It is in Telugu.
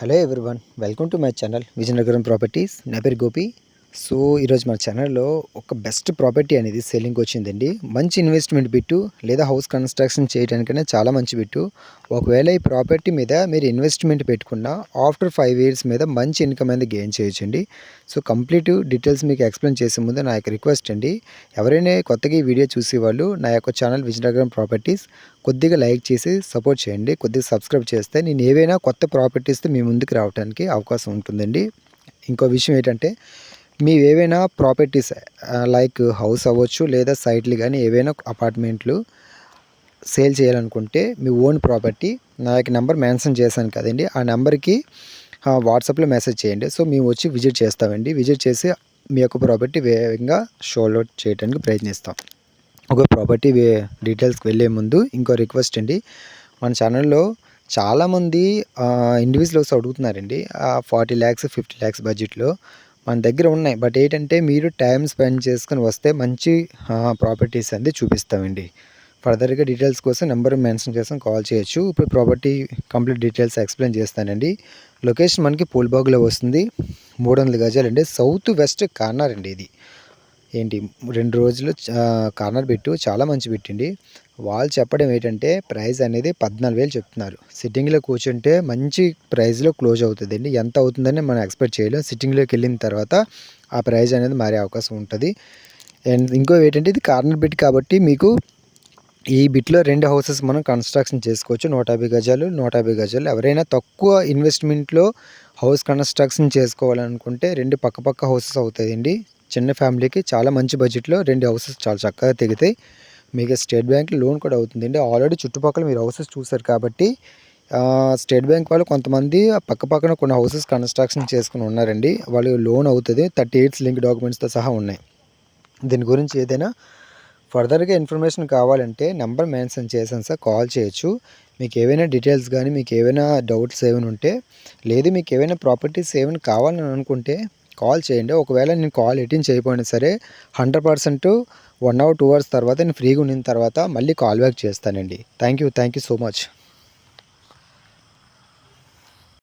Hello everyone welcome to my channel Vizianagaram properties. నా పేరు గోపి. సో ఈరోజు మన ఛానల్లో ఒక బెస్ట్ ప్రాపర్టీ అనేది సెల్లింగ్ వచ్చిందండి. మంచి ఇన్వెస్ట్మెంట్ బిట్టు లేదా హౌస్ కన్స్ట్రక్షన్ చేయడానికైనా చాలా మంచి బిట్టు. ఒకవేళ ఈ ప్రాపర్టీ మీద మీరు ఇన్వెస్ట్మెంట్ పెట్టుకున్నా ఆఫ్టర్ ఫైవ్ ఇయర్స్ మీద మంచి ఇన్కమ్ అనేది గెయిన్ చేయొచ్చండి. సో కంప్లీట్ డీటెయిల్స్ మీకు ఎక్స్ప్లెయిన్ చేసే ముందు నా యొక్క రిక్వెస్ట్ అండి. ఎవరైనా కొత్తగా ఈ వీడియో చూసేవాళ్ళు నా యొక్క ఛానల్ విజయనగరం ప్రాపర్టీస్ కొద్దిగా లైక్ చేసి సపోర్ట్ చేయండి. కొద్దిగా సబ్స్క్రైబ్ చేస్తే నేను ఏవైనా కొత్త ప్రాపర్టీస్తో మీ ముందుకు రావడానికి అవకాశం ఉంటుందండి. ఇంకో విషయం ఏంటంటే మీరు ఏవైనా ప్రాపర్టీస్ లైక్ హౌస్ అవ్వచ్చు లేదా సైట్లు కానీ ఏవైనా అపార్ట్మెంట్లు సేల్ చేయాలనుకుంటే మీ ఓన్ ప్రాపర్టీ నా యొక్క నెంబర్ మెన్షన్ చేశాను కదండి. ఆ నెంబర్కి వాట్సాప్లో మెసేజ్ చేయండి. సో మేము వచ్చి విజిట్ చేస్తామండి. విజిట్ చేసి మీ యొక్క ప్రాపర్టీ వేగంగా షోలో చేయడానికి ప్రయత్నిస్తాం. ఒక ప్రాపర్టీ వే డీటెయిల్స్కి వెళ్ళే ముందు ఇంకో రిక్వెస్ట్ అండి. మన ఛానల్లో చాలామంది ఇండివిజువల్స్ అడుగుతున్నారండి. ఫార్టీ ల్యాక్స్ ఫిఫ్టీ ల్యాక్స్ బడ్జెట్లో మన దగ్గర ఉన్నాయి. బట్ ఏంటంటే మీరు టైం స్పెండ్ చేసుకుని వస్తే మంచి ప్రాపర్టీస్ అనేది చూపిస్తామండి. ఫర్దర్గా డీటెయిల్స్ కోసం నెంబర్ మెన్షన్ చేసాం కాల్ చేయొచ్చు. ఇప్పుడు ప్రాపర్టీ కంప్లీట్ డీటెయిల్స్ ఎక్స్ప్లెయిన్ చేస్తానండి. లొకేషన్ మనకి పూల్బాగ్లో వస్తుంది. మూడు వందల గజాలండి. సౌత్ వెస్ట్ కార్నర్ అండి ఇది. ఏంటి రెండు రోజులు కార్నర్ పెట్టు చాలా మంచి పెట్టిండి. వాళ్ళు చెప్పడం ఏంటంటే ప్రైస్ అనేది పద్నాలుగు వేలు చెప్తున్నారు. సిట్టింగ్లో కూర్చుంటే మంచి ప్రైస్లో క్లోజ్ అవుతుందండి. ఎంత అవుతుందని మనం ఎక్స్పెక్ట్ చేయలేం. సిట్టింగ్లోకి వెళ్ళిన తర్వాత ఆ ప్రైస్ అనేది మారే అవకాశం ఉంటుంది. అండ్ ఇంకో ఏంటంటే ఇది కార్నర్ బిట్ కాబట్టి మీకు ఈ బిట్లో రెండు హౌసెస్ మనం కన్స్ట్రక్షన్ చేసుకోవచ్చు. నూట యాభై గజాలు నూట యాభై గజాలు. ఎవరైనా తక్కువ ఇన్వెస్ట్మెంట్లో హౌస్ కన్స్ట్రక్షన్ చేసుకోవాలనుకుంటే రెండు పక్క పక్క హౌసెస్ అవుతాయండి. చిన్న ఫ్యామిలీకి చాలా మంచి బడ్జెట్లో రెండు హౌసెస్ చాలా చక్కగా తెగుతాయి మీకు స్టేట్ బ్యాంక్ లోన్ కూడా అవుతుందండి. ఆల్రెడీ చుట్టుపక్కల మీరు హౌసెస్ చూసారు కాబట్టి స్టేట్ బ్యాంక్ వాళ్ళు కొంతమంది పక్క పక్కన కొన్ని హౌసెస్ కన్స్ట్రక్షన్ చేసుకుని ఉన్నారండి. వాళ్ళు లోన్ అవుతుంది థర్టీ ఎయిట్స్ లింక్ డాక్యుమెంట్స్తో సహా ఉన్నాయి. దీని గురించి ఏదైనా ఫర్దర్గా ఇన్ఫర్మేషన్ కావాలంటే నెంబర్ మెన్షన్ చేశాను సార్ కాల్ చేయొచ్చు. మీకు ఏవైనా డీటెయిల్స్ కానీ మీకు ఏవైనా డౌట్స్ ఏమైనా ఉంటే లేదు మీకు ఏవైనా ప్రాపర్టీస్ ఏమైనా కావాలని అనుకుంటే కాల్ చేయండి. ఒకవేళ నేను కాల్ అటెండ్ చేయకపోయినా సరే hundred percent one hour two hours తర్వాత నేను ఫ్రీగా ఉన్న తర్వాత మళ్ళీ కాల్ బ్యాక్ చేస్తానండి. Thank you thank you so much.